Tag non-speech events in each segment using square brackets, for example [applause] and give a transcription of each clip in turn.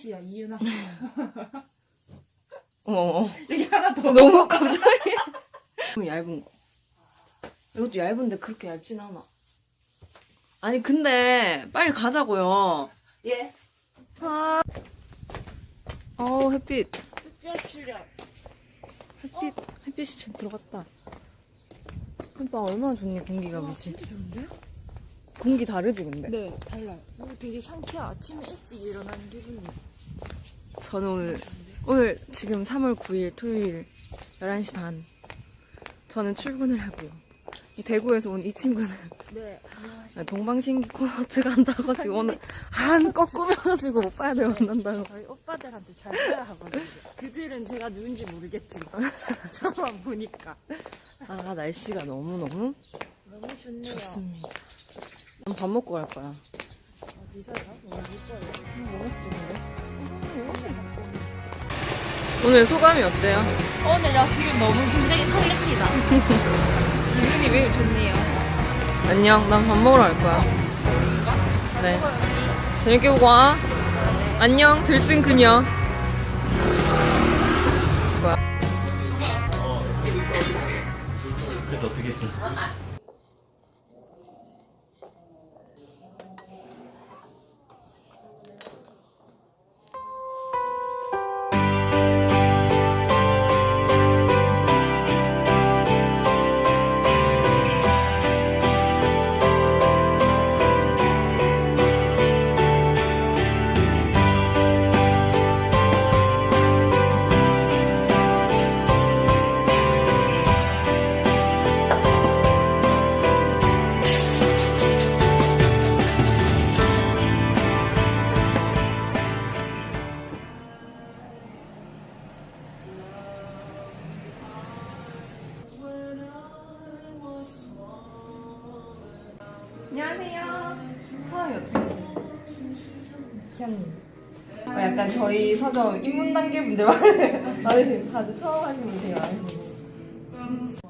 씨요 이윤아 씨. 어머 어머. 여기 하나 더. 너무 갑자기. 좀 얇은 거. 이것도 얇은데 그렇게 얇진 않아. 아니 근데 빨리 가자고요. 예. 아. 어 햇빛. 특별 출연. 햇빛 햇빛이 참 들어갔다. 오빠 얼마나 좋니 공기가 와, 그지? 진짜 좋은데? 공기 다르지 근데. 네, 달라요. 오, 되게 상쾌해. 아침에 일찍 일어나는 기분이. 저는 오늘 오늘 지금 3월 9일 토요일 11시 반. 저는 출근을 하고요. 이 대구에서 온 이 친구는 네, 안녕하세요. 동방신기 콘서트 간다고 지금 오늘 한껏 꾸며가지고 오빠들 만난다고. 저희 오빠들한테 잘 해야 하거든요. 그들은 제가 누군지 모르겠지만 [laughs] 저만 보니까 아 날씨가 너무 너무 너무 좋네요. 좋습니다. 난 밥 먹고 갈 거야. 어디서요? 너무 이뻐요. 오늘 소감이 어때요? 오늘요 지금 너무 굉장히 설렙니다. [laughs] 기분이 매우 좋네요. 안녕. 난 밥 먹으러 갈 거야. 네. 재밌게 보고 와. 안녕. 들뜬 그녀. 그래서 어떻게 했어? 기현님. 어, 약간 저희 서점 입문 단계 분들 많으세요. 많으세요. 다들 처음 하신 분 되게 많으시고.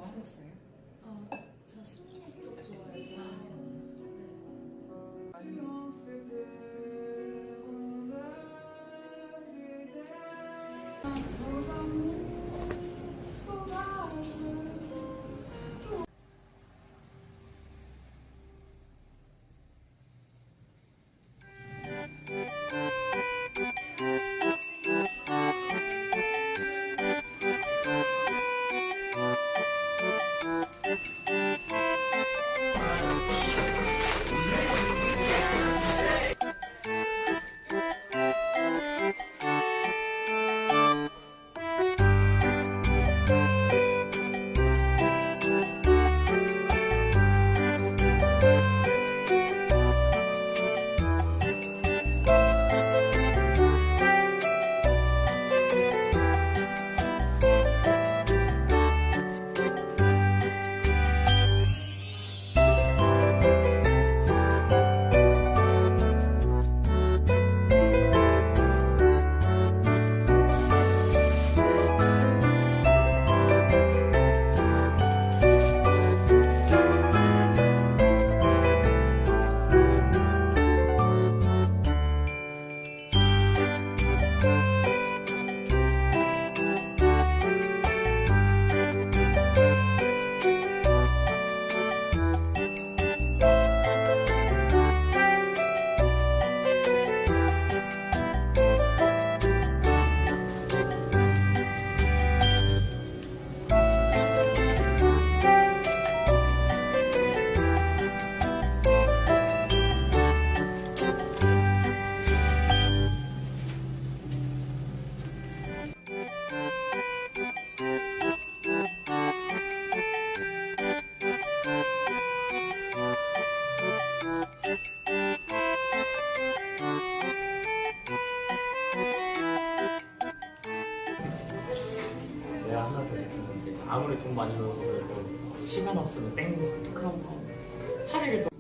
아무리 돈 많이 벌고 그래도 시간 없으면 땡. 그런 거 차라리 또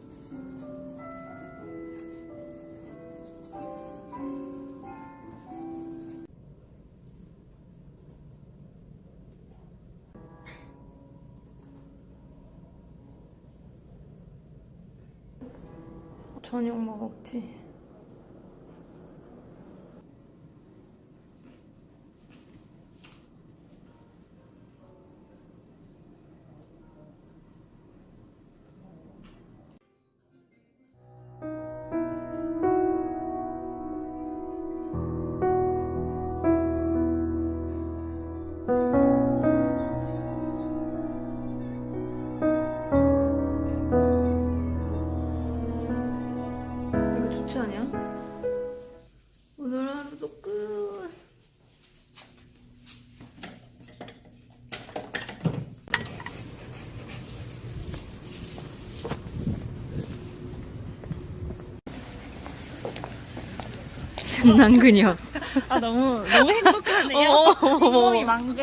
저녁 먹었지. 신난 그녀. 아 너무 너무 행복하네요. 어, 행복이 만개.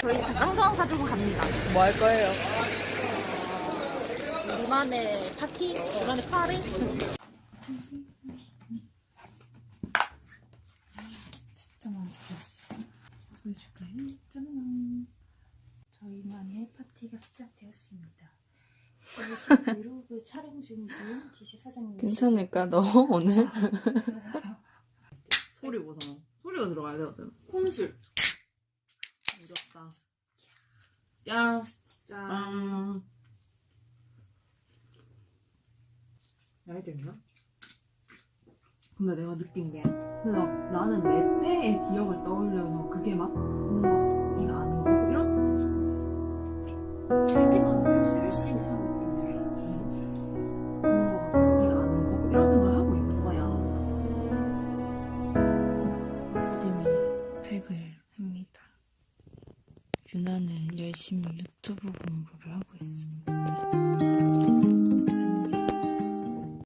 저희 짱짱 사주고 갑니다. 뭐 할 거예요? 이만의 파티, 이만의 파리. 진짜 들었어. 보여줄까요? 짜잔. 저희만의 파티가 시작되었습니다. [laughs] 브이로그 촬영 중이신 지시 사장님. 괜찮을까 너 오늘? 소리 보잖아. 소리가 들어가야 되거든. 혼술. 무섭다. 짠. 짠. 짠. 나이 들나? 근데 내가 느낀 게 근데 나, 나는 내 때의 기억을 떠올려서 그게 맞는 거 같기가 않은 거고 이런 절대만 열심히 유튜브 공부를 하고 있습니다.